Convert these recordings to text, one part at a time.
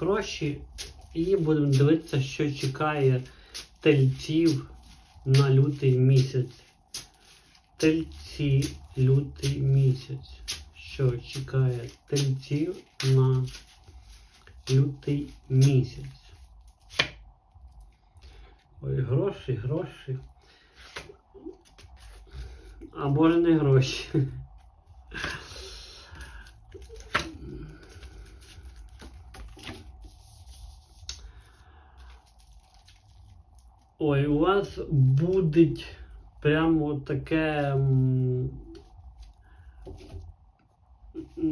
гроші і будемо дивитися, що чекає тельців на лютий місяць. Тельці лютий місяць. Що чекає тельців на лютий місяць. Ой, гроші, гроші. А може не гроші. Ой, у вас буде прямо таке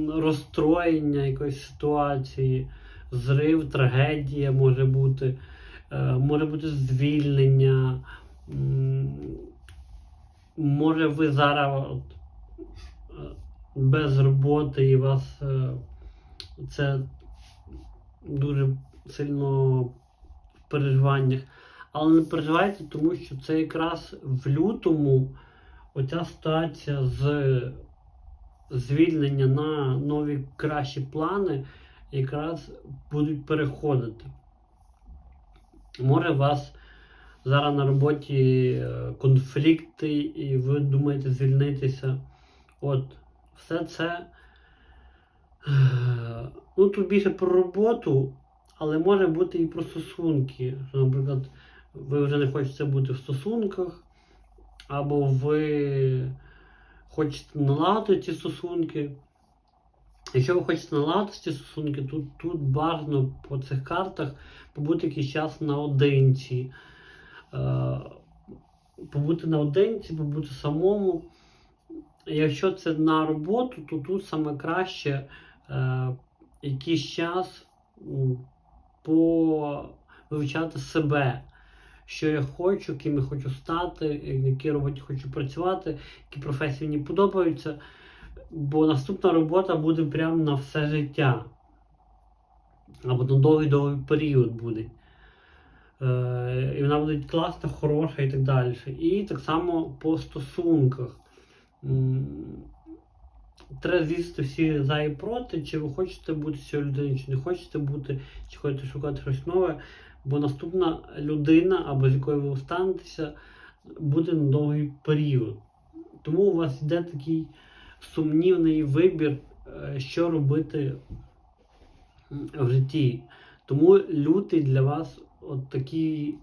розстроєння якоїсь ситуації, зрив, трагедія може бути, е, може бути звільнення. Може ви зараз е, без роботи і вас е, це дуже сильно в переживаннях. Але не переживайте, тому що це якраз в лютому оця ситуація з звільнення на нові кращі плани якраз будуть переходити. Може у вас зараз на роботі е, конфлікти, і ви думаєте звільнитися. От, все це. е, Ну, тут більше про роботу, але може бути і про стосунки. Наприклад, ви вже не хочете бути в стосунках, або ви хочете налагодити ці стосунки. Якщо ви хочете налагодити ці стосунки, тут, тут бажано по цих картах побути якийсь час наодинці. Е, побути наодинці, побути самому. Якщо це на роботу, то тут саме краще е, якийсь час повивчати себе, що я хочу, ким я хочу стати, в якій роботі хочу працювати, які професії мені подобаються. Бо наступна робота буде прямо на все життя. Або на довгий-довгий період буде. Е, і вона буде класна, хороша і так далі. І так само по стосунках. Треба звісти всі за і проти, чи ви хочете бути цією людиною, чи не хочете бути, чи хочете шукати щось нове. Бо наступна людина, або з якою ви останетеся, буде на довгий період. Тому у вас йде такий сумнівний вибір, е, що робити в житті. Тому лютий для вас от такий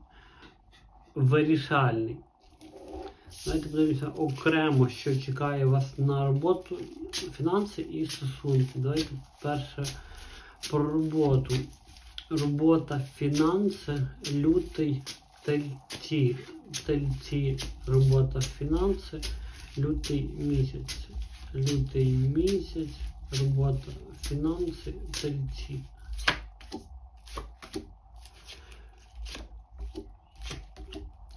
вирішальний. Давайте подивимося окремо, що чекає вас на роботу, фінанси і стосунки. Давайте перше про роботу. Робота, фінанси, лютий, тельці. Тельці, робота, фінанси, лютий місяць. Лютий місяць, робота, фінанси, тельці.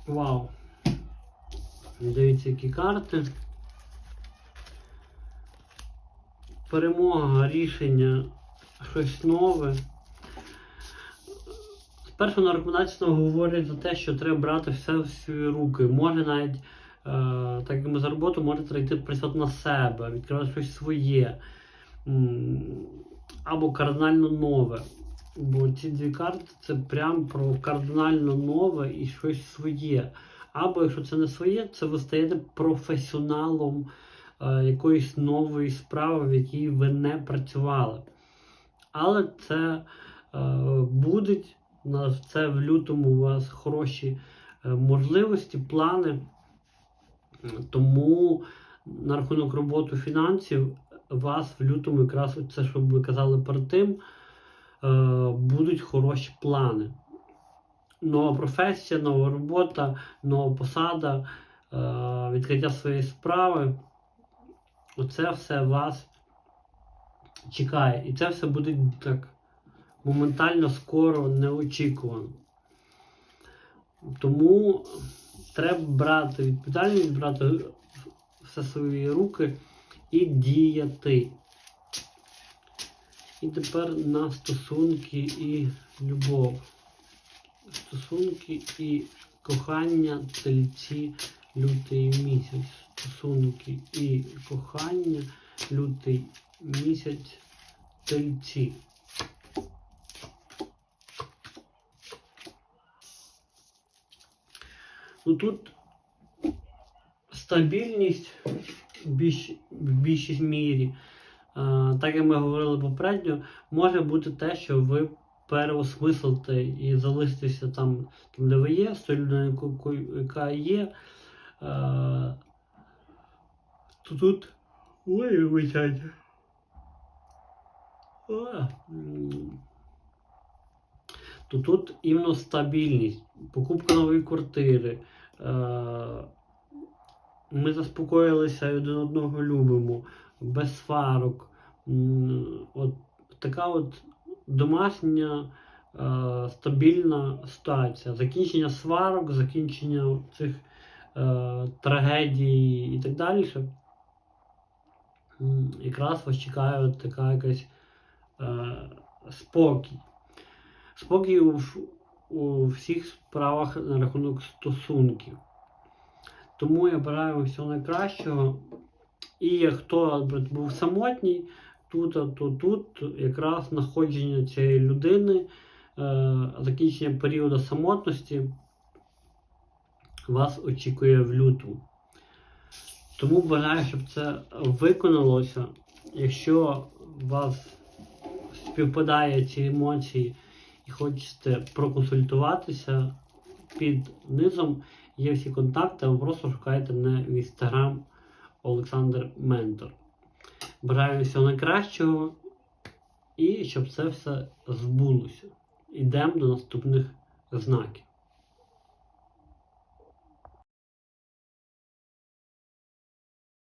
Вау. Дивіться, які карти. Перемога, рішення, щось нове. Спершу на говорять за те, що треба брати все в свої руки. Може навіть, е, так як ми за роботу, можете йти працювати на себе, відкривати щось своє. Або кардинально нове. Бо ці дві карти це прям про кардинально нове і щось своє. Або якщо це не своє, це ви стаєте професіоналом е, якоїсь нової справи, в якій ви не працювали. Але це е, буде, на це в лютому у вас хороші е, можливості, плани. Тому на рахунок роботи фінансів вас в лютому якраз це, що ви казали перед тим, е, будуть хороші плани. Нова професія, нова робота, нова посада, е, відкриття своєї справи. Оце все вас чекає. І це все буде так моментально, скоро, неочікувано. Тому треба брати відповідальність, брати все свої руки і діяти. І тепер на стосунки і любов. Стосунки і кохання тельці лютий місяць. Стосунки і кохання лютий місяць тельці. Ну тут стабільність в більш, в більшій мірі. Так як ми говорили попередньо, може бути те, що ви переосмислите і залишитеся там, там де ви є, з тою людиною, яка є. То тут. Ой, вибачайте. То тут іменно стабільність, покупка нової квартири. Е, ми заспокоїлися один одного любимо, без сварок. От така от домашня е, стабільна ситуація. Закінчення сварок, закінчення цих е, трагедій і так далі. Якраз вас чекає от така якась спокій. Спокій у, у всіх справах на рахунок стосунків. Тому я бажаю всього найкращого. І хто був самотній, тут, то тут якраз знаходження цієї людини, е, закінчення періоду самотності вас очікує в лютому. Тому бажаю, щоб це виконалося. Якщо у вас співпадає ці емоції і хочете проконсультуватися, під низом є всі контакти, ви просто шукайте мене в інстаграм Олександр Ментор. Бажаю всього найкращого і щоб це все збулося. Ідемо до наступних знаків.